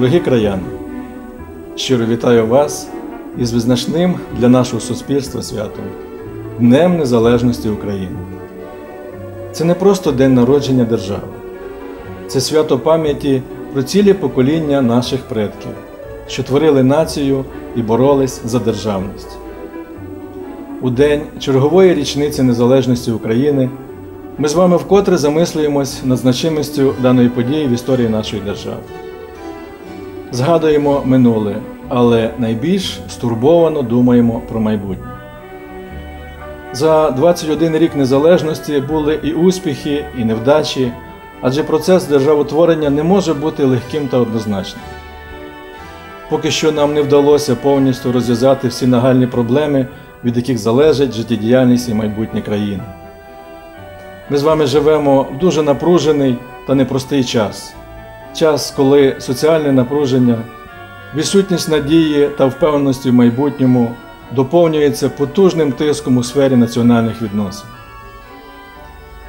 Дорогі краяни, щиро вітаю вас із визначним для нашого суспільства святом Днем Незалежності України. Це не просто день народження держави, це свято пам'яті про цілі покоління наших предків, що творили націю і боролись за державність. У день чергової річниці незалежності України ми з вами вкотре замислюємось над значимістю даної події в історії нашої держави. Згадуємо минуле, але найбільш стурбовано думаємо про майбутнє. За 21 рік незалежності були і успіхи, і невдачі, адже процес державотворення не може бути легким та однозначним. Поки що нам не вдалося повністю розв'язати всі нагальні проблеми, від яких залежить життєдіяльність і майбутнє країни. Ми з вами живемо в дуже напружений та непростий час. Час, коли соціальне напруження, відсутність надії та впевненості в майбутньому доповнюється потужним тиском у сфері національних відносин.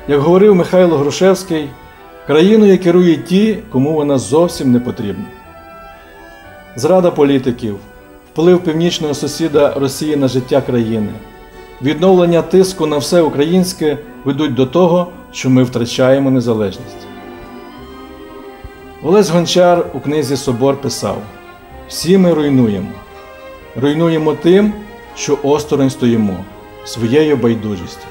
Як говорив Михайло Грушевський, країною керують ті, кому вона зовсім не потрібна. Зрада політиків, вплив північного сусіда Росії на життя країни, відновлення тиску на все українське ведуть до того, що ми втрачаємо незалежність. Олесь Гончар у книзі Собор писав: всі ми руйнуємо, руйнуємо тим, що осторонь стоїмо, своєю байдужістю.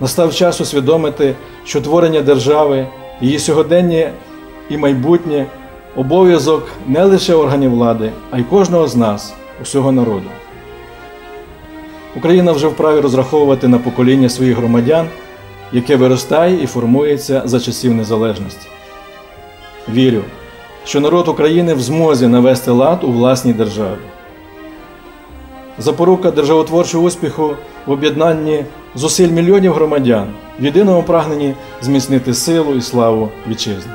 Настав час усвідомити, що творення держави, її сьогодення і майбутнє обов'язок не лише органів влади, а й кожного з нас, усього народу. Україна вже вправі розраховувати на покоління своїх громадян, яке виростає і формується за часів незалежності. Вірю, що народ України в змозі навести лад у власній державі. Запорука державотворчого успіху в об'єднанні зусиль мільйонів громадян в єдиному прагненні зміцнити силу і славу вітчизни.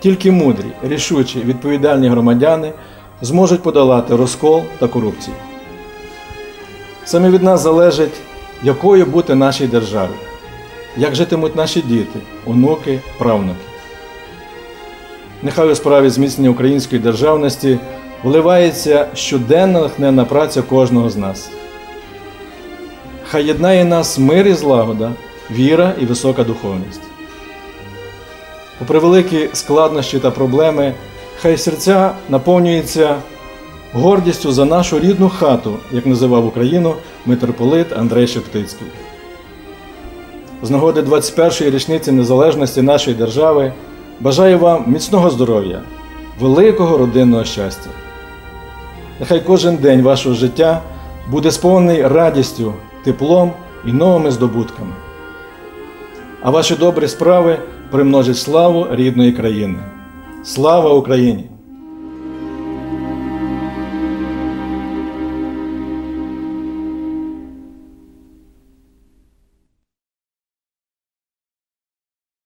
Тільки мудрі, рішучі, відповідальні громадяни зможуть подолати розкол та корупцію. Саме від нас залежить, якою бути нашій державі, як житимуть наші діти, онуки, правнуки. Нехай у справі зміцнення української державності вливається щоденна натхненна праця кожного з нас. Хай єднає нас мир і злагода, віра і висока духовність. Попри великі складнощі та проблеми, хай серця наповнюються гордістю за нашу рідну хату, як називав Україну митрополит Андрей Шептицький. З нагоди 21-ї річниці незалежності нашої держави бажаю вам міцного здоров'я, великого родинного щастя. Нехай кожен день вашого життя буде сповнений радістю, теплом і новими здобутками. А ваші добрі справи примножать славу рідної країни. Слава Україні!